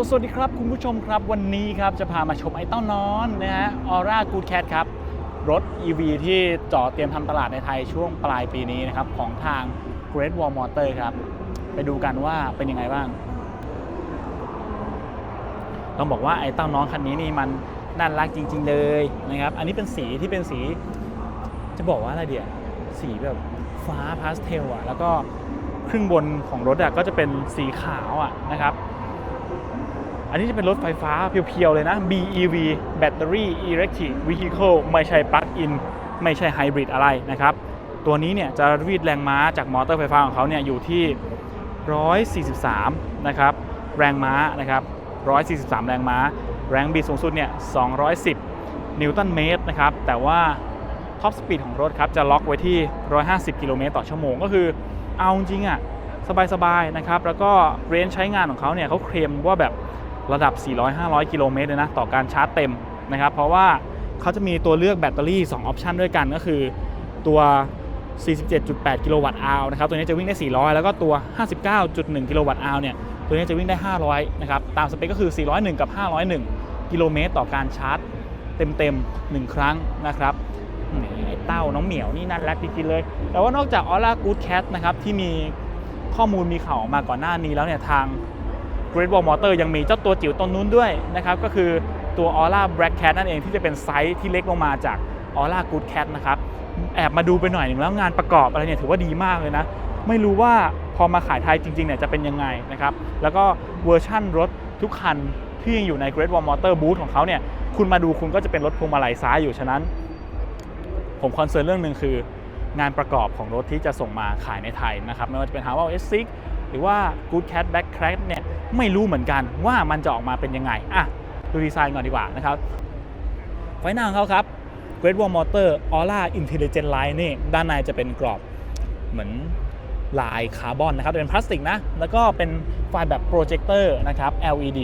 ลสวัสดีครับ คุณผู้ชมครับวันนี้ครับจะพามาชมไอ้เต้านอนนะฮะออร่ากูดแคทครับ รถ EV ที่จอเตรียมทำตลาดในไทยช่วงปลายปีนี้นะครับ ของทาง Great Wall Motor ครับ ไปดูกันว่าเป็นยังไงบ้าง ต้องบอกว่าไอ้เต้าน้องคันนี้นี่มันน่ารักจริง ๆ เลยนะครับ อันนี้เป็นสีที่เป็นสี จะบอกว่าอะไรเดียสีแบบฟ้าพาสเทลอะแล้วก็ครึ่งบนของรถอะก็จะเป็นสีขาวอะนะครับ อันนี้จะเป็นรถไฟฟ้าเพียวๆเลยนะ BEV Battery Electric Vehicle ไม่ใช่ Plug-in ไม่ใช่ไฮบริดอะไรนะครับ ตัวนี้เนี่ยจะรีดแรงม้าจากมอเตอร์ไฟฟ้าของเขาเนี่ยอยู่ที่ 143 นะครับ แรงม้านะครับ 143 แรงม้า แรงบิดสูงสุดเนี่ย 210 นิวตันเมตรนะครับ แต่ว่าท็อปสปีดของรถครับ จะล็อกไว้ที่ 150 กิโลเมตรต่อชั่วโมง ก็คือเอาจริงอะสบายๆนะครับ แล้วก็เรนจ์ใช้งานของเขาเนี่ยเขาเคลมว่าแบบ ระดับ 400-500 กิโลเมตรเลยนะต่อการชาร์จเต็มนะครับเพราะว่าเขาจะมีตัวเลือกแบตเตอรี่ 2 ออปชันด้วยกันก็คือตัว 47.8 กิโลวัตต์อาวนะครับตัวนี้จะวิ่งได้ 400 แล้วก็ตัว 59.1 กิโลวัตต์อาวเนี่ยตัวนี้จะวิ่งได้ 500 นะครับตามสเปคก็คือ 401 กับ 501 กิโลเมตรต่อการชาร์จเต็มๆ 1 ครั้งนะครับไอ้เต้าน้องเหมียวนี่น่ารักจริงๆเลย แต่ว่านอกจากออร่ากูดแคทนะครับที่มีข้อมูลมีข่าวออกมาก่อนหน้านี้แล้วเนี่ยทาง Great Wall Motor ยังมีเจ้าตัวจิ๋วตนนู้นด้วยนะครับก็คือตัว Aura Black Cat นั่นเองที่จะเป็นไซส์ที่เล็กลงมาจาก Aura Good Cat นะครับแอบมาดูไปหน่อยหนึ่งแล้วงานประกอบอะไรเนี่ยถือว่าดีมากเลยนะ ไม่รู้ว่าพอมาขายไทยจริงๆเนี่ยจะเป็นยังไงนะครับแล้วก็เวอร์ชั่นรถทุกคันที่ยังอยู่ใน Great Wall Motor Booth ของเขาเนี่ยคุณมาดูคุณก็จะเป็นรถพวงมาลัยซ้ายอยู่ฉะนั้น ผมคอนเซิร์นเรื่องหนึ่งคืองานประกอบของรถที่จะส่งมาขายในไทยนะครับไม่ว่าจะเป็น h a r v a l S6 หรือว่า Good Cat Back Cat เนี่ยไม่รู้เหมือนกันว่ามันจะออกมาเป็นยังไงอะดูดีไซน์ก่อนดีกว่านะครับ ไฟหน้าของเขาครับ Great Wall Motor Aura Intelligent Line นี่ด้านในจะเป็นกรอบเหมือนลายคาร์บอนนะครับเป็นพลาสติกนะ แล้วก็เป็นไฟแบบโปรเจคเตอร์นะครับ LED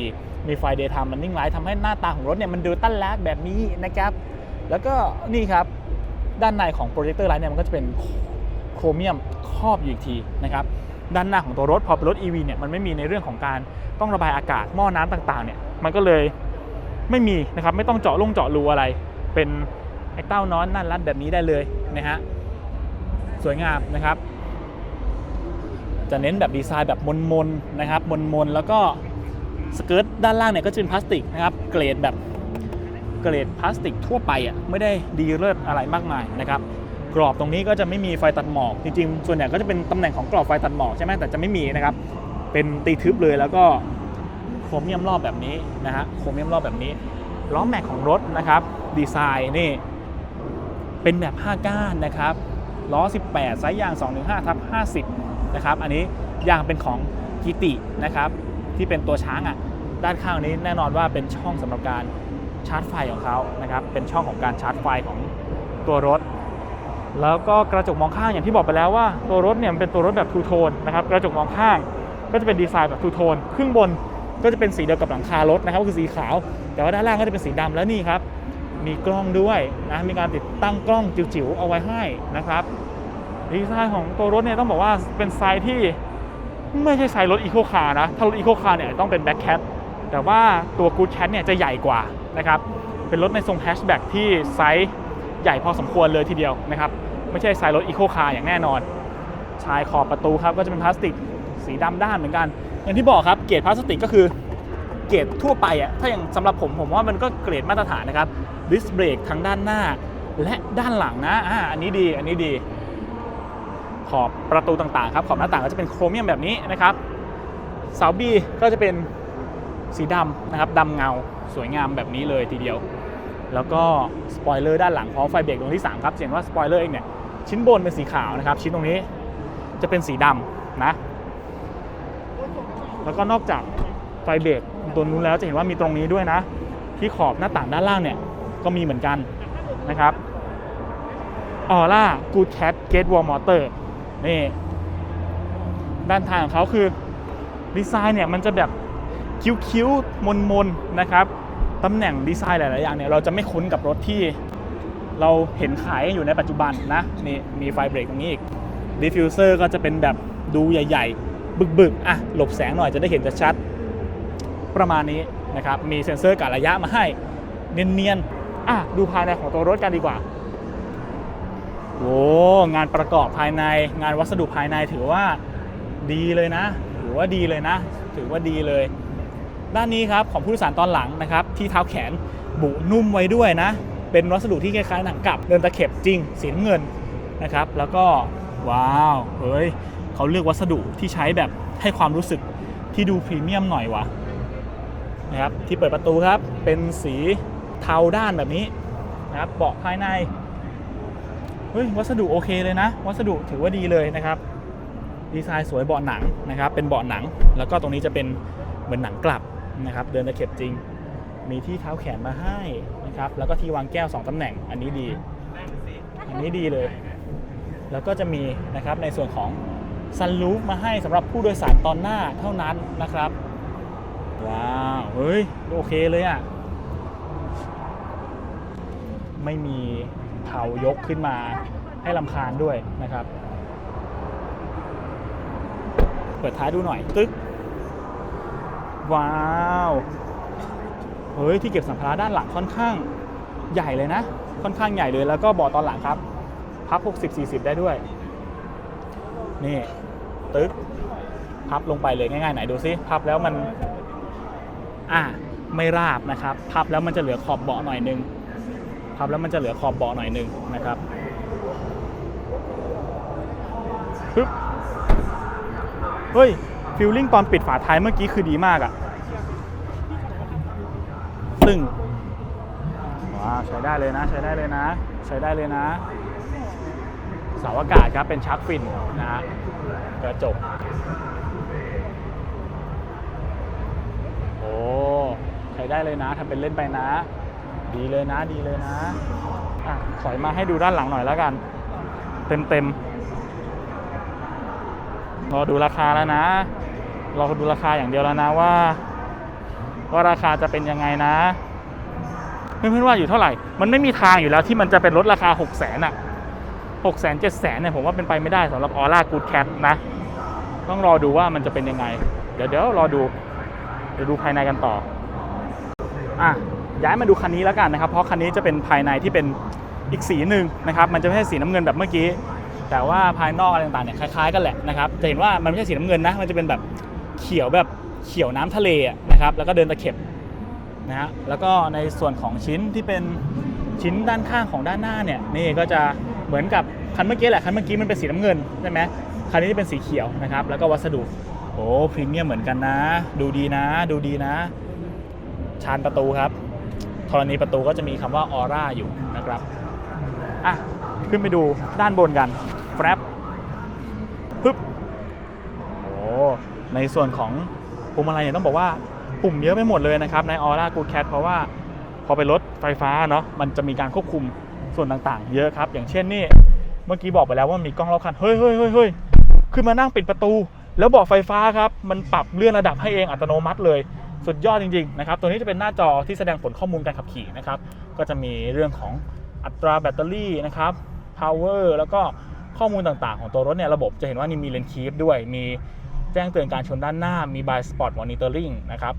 มีไฟ Daytime Running Light ทำให้หน้าตาของรถเนี่ยมันดูตั้นแลกแบบนี้นะครับ แล้วก็นี่ครับ ด้านในของโปรเจคเตอร์ไลท์เนี่ยมันก็จะเป็นโครเมียมครอบอยู่อีกทีนะครับ ด้านหน้าของตัวรถพอเป็นรถ EV เนี่ยมันไม่มีในเรื่องของการต้องระบายอากาศหม้อน้ำต่างๆเนี่ยมันก็เลยไม่มีนะครับไม่ต้องเจาะลงเจาะรูอะไร เป็นไอ้เต้านอนนั่นรัดแบบนี้ได้เลยนะฮะสวยงามนะครับ จะเน้นแบบดีไซน์แบบมนๆนะครับมนๆแล้วก็สเกิร์ตด้านล่างเนี่ยก็จะเป็นพลาสติกนะครับเกรดแบบเกรดพลาสติกทั่วไปอะไม่ได้ดีเลิศอะไรมากมายนะครับ กรอบตรงนี้ก็จะไม่มีไฟตัดหมอก จริงๆ ส่วนใหญ่ก็จะเป็นตำแหน่งของกรอบไฟตัดหมอกใช่ไหมแต่จะไม่มีนะครับ เป็นตีทึบเลยแล้วก็โครเมียมรอบแบบนี้นะฮะโครเมียมรอบแบบนี้ล้อแม็กของรถนะครับ ดีไซน์นี่ เป็นแบบ 5 ก้านนะครับล้อ 18 ไซส์ยาง 215ทับ50 นะครับอันนี้ยางเป็นของกิตินะครับที่เป็นตัวช้างอะด้านข้างนี้แน่นอนว่าเป็นช่องสำหรับการชาร์จไฟของเขานะครับเป็นช่องของการชาร์จไฟของตัวรถ แล้วก็กระจกมองข้างอย่างที่บอกไปแล้วว่าตัวรถเนี่ยมันเป็นตัวรถแบบทูโทนนะครับกระจกมองข้างก็จะเป็นดีไซน์แบบทูโทนครึ่งบนก็จะเป็นสีเดียวกับหลังคารถนะครับก็คือสีขาว แต่ว่าด้านล่างก็จะเป็นสีดำแล้วนี่ครับ มีกล้องด้วยนะมีการติดตั้งกล้องจิ๋วๆเอาไว้ให้นะครับดีไซน์ของตัวรถเนี่ยต้องบอกว่าเป็นไซส์ที่ไม่ใช่ไซส์รถอีโคคาร์นะถ้ารถอีโคคาร์เนี่ยต้องเป็นแบ็คแคทแต่ว่าตัวกูดแคทเนี่ยจะใหญ่กว่านะครับเป็นรถในทรงแฮชแบ็กที่ไซส์ใหญ่พอสมควรเลยทีเดียวนะครับ ไม่ใช่ไซส์รถอีโคคาร์อย่างแน่นอน ชายขอบประตูครับก็จะเป็นพลาสติกสีดำด้านเหมือนกัน อย่างที่บอกครับเกรดพลาสติกก็คือเกรดทั่วไปอะถ้าอย่างสำหรับผมผมว่ามันก็เกรดมาตรฐานนะครับดิสเบรกทั้งด้านหน้าและด้านหลังนะอ่าอันนี้ดีอันนี้ดี ขอบประตูต่างๆครับขอบหน้าต่างก็จะเป็นโครเมียมแบบนี้นะครับเสาบีก็จะเป็นสีดำนะครับดำเงาสวยงามแบบนี้เลยทีเดียว แล้วก็สปอยเลอร์ด้านหลังพร้อมไฟเบรกตรงที่3ครับเห็นว่าสปอยเลอร์เองเนี่ยชิ้นบนเป็นสีขาวนะครับ ชิ้นตรงนี้จะเป็นสีดำนะ แล้วก็นอกจากไฟเบรกตัวนู้นแล้วจะเห็นว่ามีตรงนี้ด้วยนะ ที่ขอบหน้าต่างด้านล่างเนี่ยก็มีเหมือนกันนะครับออร่ากูดแคทเกตวอลมอเตอร์นี่ด้านทางของเขาคือดีไซน์เนี่ยมันจะแบบคิ้วๆมนๆนะครับ ตำแหน่งดีไซน์หลาย ๆ อย่างเนี่ยเราจะไม่คุ้นกับรถที่เราเห็นขายอยู่ในปัจจุบันนะนี่มีไฟเบรกตรงนี้อีกดิฟฟิวเซอร์ก็จะเป็นแบบดูใหญ่ ๆ บึก ๆ อะ หลบแสงหน่อยจะได้เห็นชัดๆประมาณนี้นะครับ มีเซ็นเซอร์กะระยะมาให้ เนียน ๆ อะ ดูภายในของตัวรถกันดีกว่าโอ้งานประกอบภายในงานวัสดุภายในถือว่าดีเลยนะ ถือว่าดีเลยนะ ถือว่าดีเลย ด้านนี้ครับของผู้โดยสารตอนหลังนะครับที่เท้าแขนบุนุ่มไว้ด้วยนะ เป็นวัสดุที่คล้ายๆหนังกลับเดินตะเข็บจริงสีน้ำเงินนะครับ แล้วก็ว้าวเฮ้ยเขาเลือกวัสดุที่ใช้แบบให้ความรู้สึกที่ดูพรีเมียมหน่อยวะนะครับที่เปิดประตูครับเป็นสีเทาด้านแบบนี้นะครับเบาะภายในเฮ้ยวัสดุโอเคเลยนะ วัสดุถือว่าดีเลยนะครับดีไซน์สวยเบาะหนังนะครับ เป็นเบาะหนัง แล้วก็ตรงนี้จะเป็นเหมือนหนังกลับ นะครับ เดินตะเข็บจริง มีที่เท้าแขนมาให้นะครับ แล้วก็ที่วางแก้ว 2ตำแหน่ง อันนี้ดี อันนี้ดีเลย แล้วก็จะมีนะครับในส่วนของซันลูฟมาให้สำหรับผู้โดยสารตอนหน้าเท่านั้นนะครับ ว้าว เฮ้ย โอเคเลยอะ่ะ ไม่มีเผายกขึ้นมาให้ลำคาญด้วยนะครับ เปิดท้ายดูหน่อย ตึ๊ก ว้าวเฮ้ยที่เก็บสัมภาระด้านหลังค่อนข้างใหญ่เลยนะ ค่อนข้างใหญ่เลยแล้วก็บาะตอนหลังครับพับ 60 40 ได้ด้วย นี่ตึ๊กพับลงไปเลยง่ายๆไหนดูซิพับแล้วมันอ่าไม่ราบนะครับ พับแล้วมันจะเหลือขอบเบาะหน่อยนึงพับแล้วมันจะเหลือขอบเบาะหน่อยนึงนะครับปึ๊บเฮ้ย ฟิลลิ่งตอนปิดฝาท้ายเมื่อกี้คือดีมากอะตึงว้าวใช้ได้เลยนะ ใช้ได้เลยนะ ใช้ได้เลยนะ เสาอากาศครับเป็นชักฟินนะฮะกระจกโอ้ใช้ได้เลยนะทำเป็นเล่นไปนะ ดีเลยนะดีเลยนะอะถอยมาให้ดูด้านหลังหน่อยแล้วกัน เต็มเต็มรอดูราคาแล้วนะ รอดูราคาอย่างเดียวแล้วนะว่า ว่าราคาจะเป็นยังไงนะเพื่อนๆว่าอยู่เท่าไหร่ มันไม่มีทางอยู่แล้วที่มันจะเป็นลดราคา 6 0 0 0 0นอะ6 0 0 0 0 7 0 0 0เนี่ยผมว่าเป็นไปไม่ได้สำหรับออร่ากูดแคทนะ ต้องรอดูว่ามันจะเป็นยังไง เดี๋ยวเดี๋ยวรอดูเดี๋ยวดูภายในกันต่ออะย้ายมาดูคันนี้แล้วกันนะครับ เพราะคันนี้จะเป็นภายในที่เป็นอีกสีหนึ่งนะครับ มันจะไม่ใช่สีน้ำเงินแบบเมื่อกี้ แต่ว่าภายนอกอะไรต่างๆเนี่ยคล้ายๆกันแหละนะครับ จะเห็นว่ามันไม่ใช่สีน้ำเงินนะ มันจะเป็นแบบ เขียวแบบเขียวน้ำทะเลนะครับ แล้วก็เดินตะเข็บนะฮะแล้วก็ในส่วนของชิ้นที่เป็นชิ้นด้านข้างของด้านหน้าเนี่ยนี่ก็จะเหมือนกับคันเมื่อกี้แหละคันเมื่อกี้มันเป็นสีน้ำเงินใช่ไหมคันนี้จะเป็นสีเขียวนะครับ แล้วก็วัสดุโอ้พรีเมียมเหมือนกันนะ ดูดีนะ ดูดีนะ ชานประตูครับธรณีประตูก็จะมีคำว่าออร่าอยู่นะครับอะขึ้นไปดูด้านบนกันแฟรปปึ๊บโอ้ ในส่วนของปุ่มอะไรเนี่ยต้องบอกว่าปุ่มเยอะไปหมดเลยนะครับในออร่ากูแคทเพราะว่าพอเป็นรถไฟฟ้าเนาะมันจะมีการควบคุมส่วนต่างๆ เยอะครับ อย่างเช่นนี่เมื่อกี้บอกไปแล้วว่ามีกล้องรอบคันเฮ้ยเฮ้ยเฮ้ยเฮ้ยขึ้นมานั่งปิดประตู แล้วบอกไฟฟ้าครับ มันปรับเลื่อนระดับให้เองอัตโนมัติเลย สุดยอดจริงๆนะครับตัวนี้จะเป็นหน้าจอที่แสดงผลข้อมูลการขับขี่นะครับก็จะมีเรื่องของอัตราแบตเตอรี่นะครับ power แล้วก็ข้อมูลต่างๆ ของตัวรถเนี่ยระบบจะเห็นว่านี่มีเลนคีฟด้วยมี แจ้งเตือนการชนด้านหน้ามี by spot monitoring นะครับ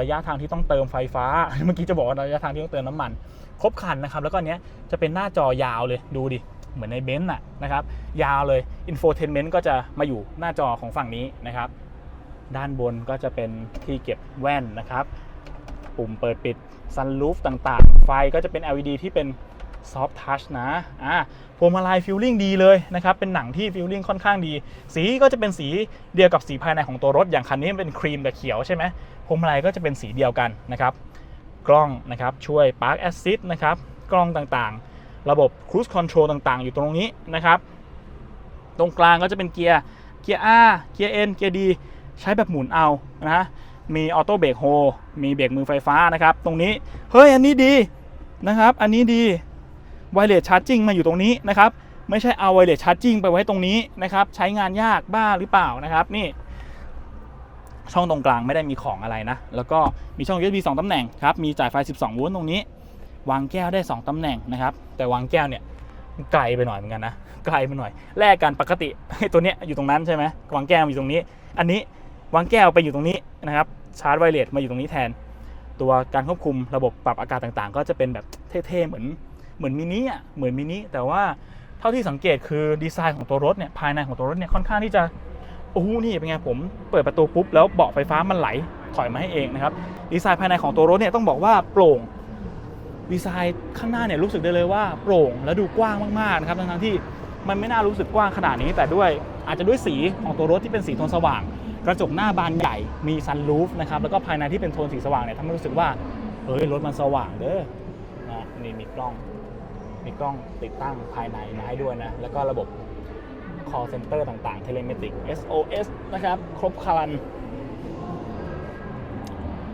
ระยะทางที่ต้องเติมไฟฟ้า เมื่อกี้จะบอกว่าระยะทางที่ต้องเติมน้ำมัน ครบคันนะครับ แล้วก็เนี้ยจะเป็นหน้าจอยาวเลยดูดิ เหมือนในเบนซ์น่ะนะครับ ยาวเลย infotainment ก็จะมาอยู่หน้าจอของฝั่งนี้นะครับ ด้านบนก็จะเป็นที่เก็บแว่นนะครับ ปุ่มเปิดปิดซันรูฟต่างๆ ไฟก็จะเป็น LED ที่เป็น ซอฟทัชนะอ่าพวงมาลัยฟิลลิ่งดีเลยนะครับ เป็นหนังที่ฟิลลิ่งค่อนข้างดี สีก็จะเป็นสีเดียวกับสีภายในของตัวรถ อย่างคันนี้เป็นครีมกับเขียวใช่ไหมพวงมาลัยก็จะเป็นสีเดียวกันนะครับ กล้องนะครับช่วย Park Assist นะครับ กล้องต่างๆ ระบบ Cruise Control ต่างๆ อยู่ตรงนี้นะครับ ตรงกลางก็จะเป็นเกียร์ เกียร์ R เกียร์ N เกียร์ D ใช้แบบหมุนเอานะมีออโต้เบรกโฮมีเบรกมือไฟฟ้านะครับ ตรงนี้ เฮ้ย อันนี้ดีนะครับ อันนี้ดี ไวเลสชาร์จิ่งมาอยู่ตรงนี้นะครับไม่ใช่เอาไวเลสชาร์จิ่งไปไว้ตรงนี้นะครับใช้งานยากบ้าหรือเปล่านะครับนี่ ช่องตรงกลางไม่ได้มีของอะไรนะ แล้วก็มีช่อง USB 2ตำแหน่งครับมีจ่ายไฟ 12 โวลต์ตรงนี้ วางแก้วได้ 2ตำแหน่งนะครับ แต่วางแก้วเนี่ยไกลไปหน่อยเหมือนกันนะไกลไปหน่อยแลกกันปกติตัวเนี้ยอยู่ตรงนั้นใช่ไหมวางแก้วอยู่ตรงนี้ อันนี้วางแก้วไปอยู่ตรงนี้นะครับชาร์จไวเลสมาอยู่ตรงนี้แทน ตัวการควบคุมระบบปรับอากาศต่างๆ ก็จะเป็นแบบเท่ๆเหมือน เหมือนมินิอะเหมือนมินิแต่ว่าเท่าที่สังเกตคือดีไซน์ของตัวรถเนี่ยภายในของตัวรถเนี่ยค่อนข้างที่จะโอ้โหนี่เป็นไงผมเปิดประตูปุ๊บแล้วเบาะไฟฟ้ามันไหลถอยมาให้เองนะครับดีไซน์ภายในของตัวรถเนี่ยต้องบอกว่าโปร่งดีไซน์ข้างหน้าเนี่ยรู้สึกได้เลยว่าโปร่งและดูกว้างมากๆนะครับทั้งๆที่มันไม่น่ารู้สึกกว้างขนาดนี้แต่ด้วย อาจจะด้วยสีของตัวรถที่เป็นสีโทนสว่าง กระจกหน้าบานใหญ่มีซันรูฟนะครับแล้วก็ภายในที่เป็นโทนสีสว่างเนี่ยทำให้รู้สึกว่าเฮ้ยรถมันสว่างเด้อนะนี่มีกล้อง มีกล้องติดตั้งภายในมาให้ด้วยนะ แล้วก็ระบบ call center ต่างๆ telemetric SOS นะครับ ครบครัน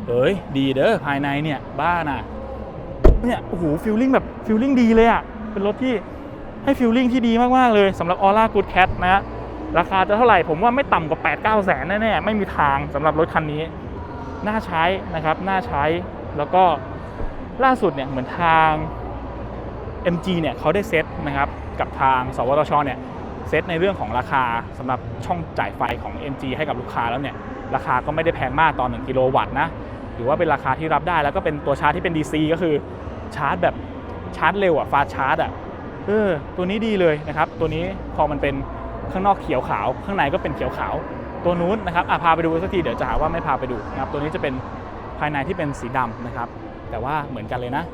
เฮ้ย ดีเด้อ ภายในเนี่ย บ้าน่ะ เนี่ย โอ้โหฟิลลิ่งแบบฟิลลิ่งดีเลยอะ่ะ เป็นรถที่ให้ฟิลลิ่งที่ดีมาก ๆ เลยสำหรับ Aura Good Cat นะฮะราคาจะเท่าไหร่ ผมว่าไม่ต่ำกว่า 8 9 แสนแน่ ๆ ไม่มีทางสำหรับรถคันนี้ น่าใช้นะครับ น่าใช้แล้วก็ล่าสุดเนี่ยเหมือนทาง MG เนี่ยเขาได้เซตนะครับกับทางสวทชเนี่ยเซตในเรื่องของราคาสำหรับช่องจ่ายไฟของ MG ให้กับลูกค้าแล้วเนี่ยราคาก็ไม่ได้แพงมากตอน 1 กิโลวัตต์นะหรือว่าเป็นราคาที่รับได้แล้วก็เป็นตัวชาร์จที่เป็น DC ก็คือชาร์จแบบชาร์จเร็วอะฟาชาร์จอะเออตัวนี้ดีเลยนะครับ ตัวนี้พอมันเป็นข้างนอกเขียวขาว ข้างในก็เป็นเขียวขาว ตัวนู้นนะครับอะพาไปดูสักทีเดี๋ยวจะหาว่าไม่พาไปดูนะครับตัวนี้จะเป็นภายในที่เป็นสีดำนะครับ แต่ว่าเหมือนกันเลยนะ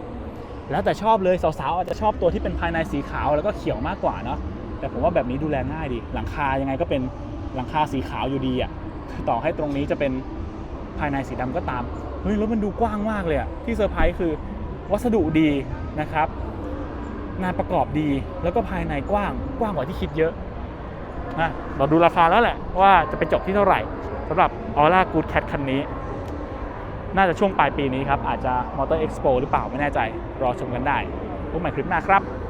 แล้วแต่ชอบเลยสาวๆอาจจะชอบตัวที่เป็นภายในสีขาวแล้วก็เขียวมากกว่าเนาะแต่ผมว่าแบบนี้ดูแลง่ายดี หลังคายังไงก็เป็นหลังคาสีขาวอยู่ดีอะ่ะต่อให้ตรงนี้จะเป็นภายในสีดำก็ตามเฮ้ยรถมันดูกว้างมากเลยอะ่ะที่เซอร์ไพรส์คือวัสดุดีนะครับ งานประกอบดีแล้วก็ภายในกว้างกว้างกว่าที่คิดเยอะนะเราดูราคาแล้วแหละว่าจะไปจบที่เท่าไหร่สำหรับ Aura Good Cat คันนี้ น่าจะช่วงปลายปีนี้ครับ อาจจะ Motor Expo หรือเปล่าไม่แน่ใจ รอชมกันได้พบใหม่คลิปหน้าครับ